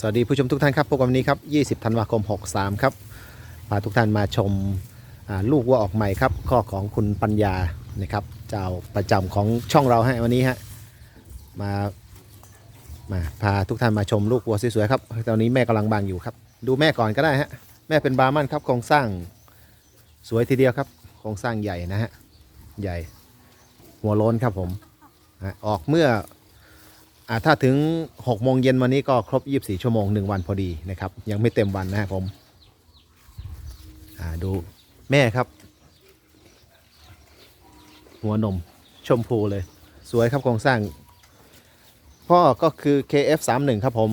สวัสดีผู้ชมทุกท่านครับพบกันวันนี้ครับ 20 ธันวาคม 63 ครับพาทุกท่านมาชมลูกวัวออกใหม่ครับ ข้อของคุณปัญญานะครับ เจ้าประจำของช่องเราให้วันนี้ฮะมามาพาทุกท่านมาชมลูกวัวสวยๆครับ ตอนนี้แม่กำลังบางอยู่ครับ ดูแม่ก่อนก็ได้ฮะแม่เป็นบาร์มันครับโครงสร้างสวยทีเดียวครับโครงสร้างใหญ่นะฮะใหญ่หัวโล้นครับผมออกเมื่อ ถ้าถึง6โมงเย็นวันนี้ก็ครบ 24 ชั่วโมง 1 วันพอดีนะครับ ยังไม่เต็มวันนะครับผมอ่าดูแม่ครับ หัวนมชมพูเลย สวยครับโครงสร้าง พ่อก็คือ KF31 ครับผม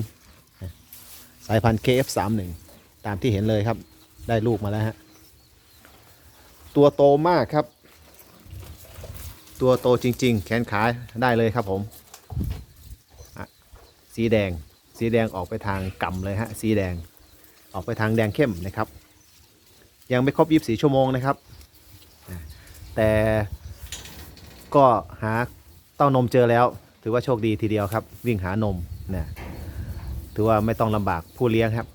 สายพันธุ์ KF31 ตามที่เห็นเลยครับ ได้ลูกมาแล้วฮะ ตัวโตมากครับ ตัวโตจริง ๆ แขนขาได้เลยครับผม สีแดง สีแดงออกไปทางกำเลยฮะ สีแดง ออกไปทางแดงเข้มนะครับ ยังไม่ครบ24ชั่วโมงนะครับ แต่ก็หาเต้านมเจอแล้ว ถือว่าโชคดีทีเดียวครับ วิ่งหานมนะถือว่าไม่ต้องลำบากผู้เลี้ยงครับ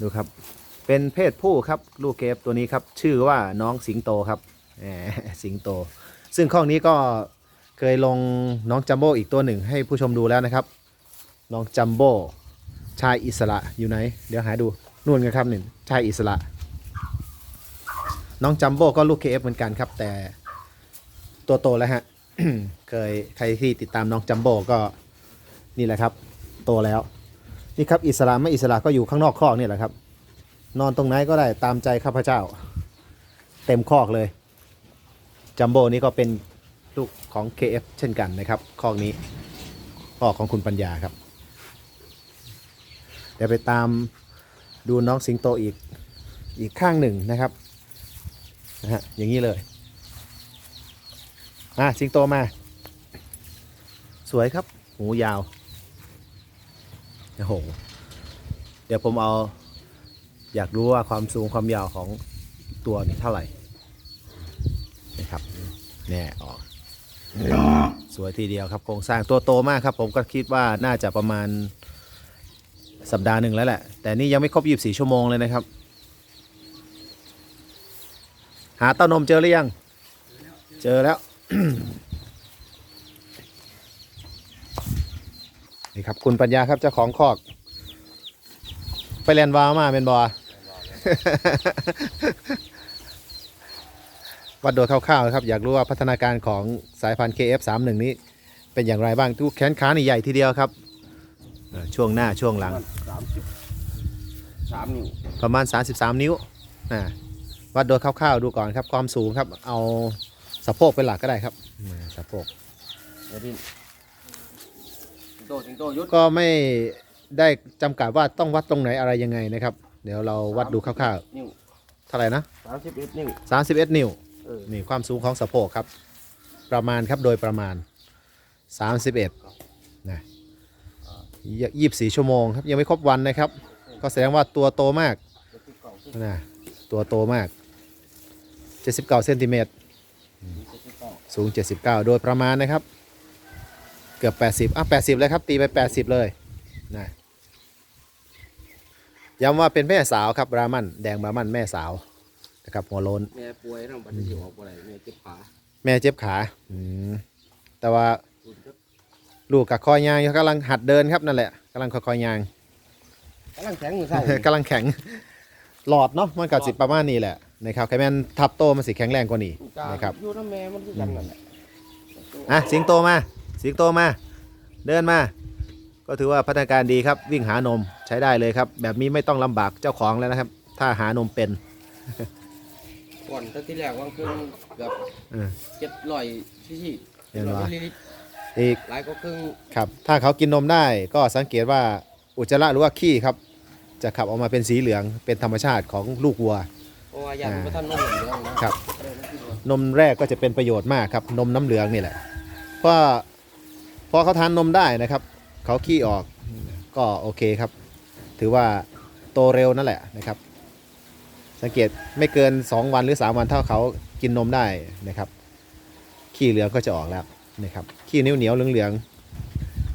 ดูครับ เป็นเพศผู้ครับ ลูกเกฟตัวนี้ครับ ชื่อว่าน้องสิงโตครับแหมสิงโต ซึ่งข้องนี้ก็ เคยลงน้องจัมโบ้อีกตัวหนึ่งให้ผู้ชมดูแล้วนะครับ น้องจัมโบ้ชายอิสระอยู่ไหน เดี๋ยวหาดูนู่นกันครับหนึ่งชายอิสระ น้องจัมโบ้ก็ลูก KF เหมือนกันครับ แต่ตัวโตแล้วฮะเคยใครที่ติดตามน้องจัมโบ้ก็นี่แหละครับ โตแล้วนี่ครับอิสระไม่อิสระก็อยู่ข้างนอกคอกนี่แหละครับ นอนตรงไหนก็ได้ตามใจข้าพเจ้า เต็มคอกเลยจัมโบ้นี่ก็เป็น ลูกของ KF เช่นกันนะครับคอกนี้คอกของคุณปัญญาครับ เดี๋ยวไปตามดูน้องสิงโตอีกอีกข้างหนึ่งนะครับนะฮะอย่างนี้เลยอะสิงโตมา สวยครับ หูยาวโอ้โหเดี๋ยวผมเอาอยากรู้ว่าความสูงความยาวของตัวนี้เท่าไหร่นะครับ แน่ออก สวยทีเดียวครับโครงสร้างตัวโตมากครับ ผมก็คิดว่าน่าจะประมาณสัปดาห์หนึ่งแล้วแหละ แต่นี่ยังไม่ครบ 24 ชั่วโมงเลยนะครับ หาเต้านมเจอหรือยัง เจอแล้ว นี่ครับคุณปัญญาครับเจ้าของคอก ไปเรียนวาวมาเป็นบอ วัดโดยคร่าวๆนะครับอยากรู้ว่าพัฒนาการของสายพันธุ์ KF31 นี้เป็นอย่างไรบ้างทุกแขนขานี่ใหญ่ทีเดียวครับเอ่อช่วงหน้าช่วงหลัง สามสิบสามนิ้วประมาณ 33 นิ้วอ่าวัดโดยคร่าวๆดูก่อนครับ ความสูงครับ เอาสะโพกเป็นหลักก็ได้ครับอ่าสะโพก เดี๋ยวดินสิงโตสิงโตยุดก็ไม่ได้จำกัดว่าต้องวัดตรงไหนอะไรยังไงนะครับ เดี๋ยวเราวัดดูคร่าวนิ้วๆเท่าไหร่นะสามสิบเอ็ดนิ้ว 31 นิ้ว เออนี่ความสูงของสะโพกครับ ประมาณครับโดยประมาณ 31นะยี่สิบสี่ชั่วโมงครับ ยังไม่ครบวันนะครับ ก็แสดงว่าตัวโตมากเจ็ดสิบเก้าสิบนะตัวโตมาก 79เซนติเมตรเจ็ดสิบเก้าสูง 79 โดยประมาณนะครับ เกือบ 80อะ80เลยครับ ตีไป 80 เลยนะย้ำว่าเป็นแม่สาวครับ บรามัน แดงบรามันแม่สาว นะครับหัวโล้น แม่ป่วยน้องบัตรอยู่ออกอะไรแม่เจ็บขาแม่เจ็บขาอืมแต่ว่าอุ่นจะลูกกับคอยยางอยู่กำลังหัดเดินครับนั่นแหละกำลังค่อยๆยาง กำลังแข็งมือเศร้า กำลังแข็ง หลอดเนาะมันกับสิประมาณนี้แหละนะครับแค่แมนทับโตมันสิแข็งแรงกว่านี้นะครับ อยู่น้ำแม่มันคือกันนั่นแหละอะสิงโตมา สิงโตมา เดินมา ก็ถือว่าพัฒนาการดีครับวิ่งหานมใช้ได้เลยครับ แบบนี้ไม่ต้องลำบากเจ้าของแล้วนะครับ ถ้าหานมเป็น ก่อนแต่ที่แรกวางเครื่องแบบเออ เจ็ดร้อยที่ที่เห็นปะร้อยมิลลิลิตรอีกหลายก็ครึ่งครับถ้าเขากินนมได้ก็สังเกตว่าอุจจาระหรือว่าขี้ครับ จะขับออกมาเป็นสีเหลืองเป็นธรรมชาติของลูกวัว เพราะว่าอยากมันท่านนุ่มเหมือนเดิมนะครับเออมันคือว่านมแรกก็จะเป็นประโยชน์มากครับ นมน้ำเหลืองนี่แหละเพราะพอเขาทานนมได้นะครับ เขาขี้ออกก็โอเคครับ ถือว่าโตเร็วนั่นแหละนะครับ สังเกตไม่เกิน 2 วันหรือ 3 วันเท่าเขากินนมได้นะครับ ขี้เหลืองก็จะออกแล้วนะครับ ขี้เหนียวเหนียวๆเหลือง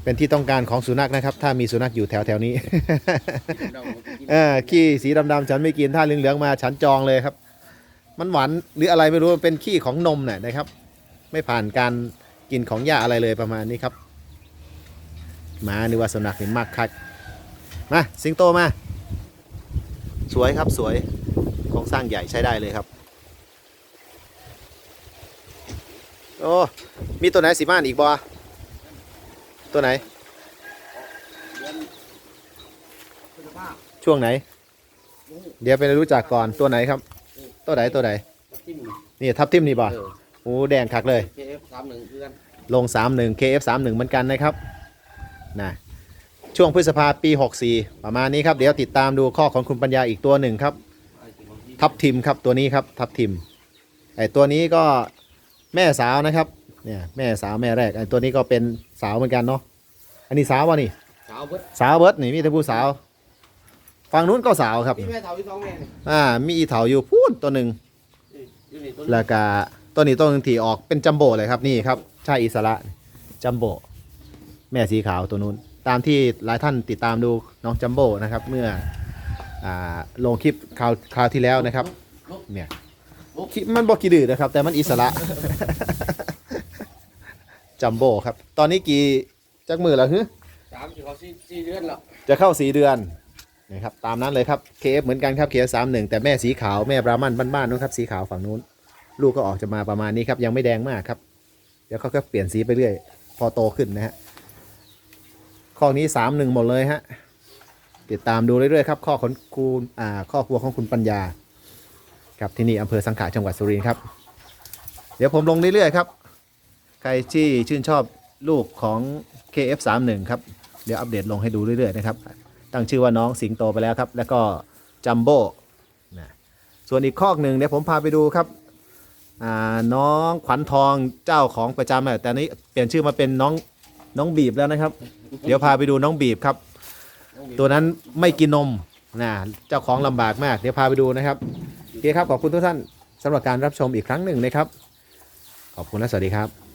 เป็นที่ต้องการของสุนัขนะครับ ถ้ามีสุนัขอยู่แถวแถวนี้ เออขี้สีดำๆฉันไม่กินถ้าเหลืองๆมาฉันจองเลยครับ มันหวานหรืออะไรไม่รู้เป็นขี้ของนมเนี่ยนะครับ ไม่ผ่านการกินของหญ้าอะไรเลยประมาณนี้ครับหมาหรือว่าสุนัขนี่มากคักมาสิงโตมา สวยครับสวย โครงสร้างใหญ่ใช้ได้เลยครับ โอ้ มีตัวไหนสีม่านอีกบอตัวไหนเดือนพฤษภาช่วงไหน เดี๋ยวไปรู้จักก่อนตัวไหนครับ ตัวไหนตัวไหนจิ้มนี่ทับทิมนี่บ่เออโอ้แดงคักเลย KF สามหนึ่งเพื่อนลง 31 KF 31เหมือนกันนะครับนะช่วงพฤษภาปี 64 ประมาณนี้ครับ เดี๋ยวติดตามดูข้อของคุณปัญญาอีกตัวหนึ่งครับไอ้ ที่บางทีทับทิมครับตัวนี้ครับทับทิมไอตัวนี้ก็แม่สาวนะครับเนี่ยแม่สาวแม่แรกไอตัวนี้ก็เป็นสาวเหมือนกันเนาะอันนี้สาววะนี่สาวเบิดสาวเบิร์ดนี่มีแต่ผู้สาวฝั่งนู้นก็สาวครับพี่แม่สาวพี่สองแม่นี่อ่ามีอีเถาอยู่พูดตัวหนึ่งอยู่นี่ต้นแล้วก็ตัวนี้ตัวหนึงที่ออกเป็นจัมโบ้เลยครับนี่ครับชายอิสระจัมโบ้แม่สีขาวตัวนู้นตามที่หลายท่านติดตามดูน้องจัมโบ้นะครับเมื่อ อ่าลงคลิปคราวคราวที่แล้วนะครับเนี่ยคลิปมันบอกกี่ดื้อนะครับ แต่มันอิสระ จัมโบ้ครับ ตอนนี้กี่จักมือแล้วฮึสามที่เขาสี่สี่เดือนแล้วจะเข้าสีเดือนนะครับตามนั้นเลยครับ KF เหมือนกันครับ KF สามหนึ่งแต่แม่สีขาวแม่บราหมันบ้านๆนู้นครับสีขาวฝั่งนู้น ลูกก็ออกจะมาประมาณนี้ครับ ยังไม่แดงมากครับ เดี๋ยวเขาก็เปลี่ยนสีไปเรื่อย พอโตขึ้นนะฮะข้อนี้สามหนึ่งหมดเลยฮะ ติดตามดูเรื่อยๆครับข้อของคุณอ่าข้อครัวของคุณปัญญา ครับที่นี่อำเภอสังขะจังหวัดสุรินทร์ครับ เดี๋ยวผมลงเรื่อยๆครับ ใครที่ชื่นชอบลูกของ KF31 ครับ เดี๋ยวอัปเดตลงให้ดูเรื่อยๆนะครับ ตั้งชื่อว่าน้องสิงโตไปแล้วครับ แล้วก็จัมโบ้นะส่วนอีกข้อหนึ่งเดี๋ยวผมพาไปดูครับอ่าน้องขวัญทองเจ้าของประจำแต่นี้เปลี่ยนชื่อมาเป็นน้องน้องบีบแล้วนะครับ เดี๋ยวพาไปดูน้องบีบครับ ตัวนั้นไม่กินนมนะเจ้าของลำบากมาก เดี๋ยวพาไปดูนะครับโอเคครับขอบคุณทุกท่านสำหรับการรับชมอีกครั้งหนึ่งนะครับ ขอบคุณและสวัสดีครับ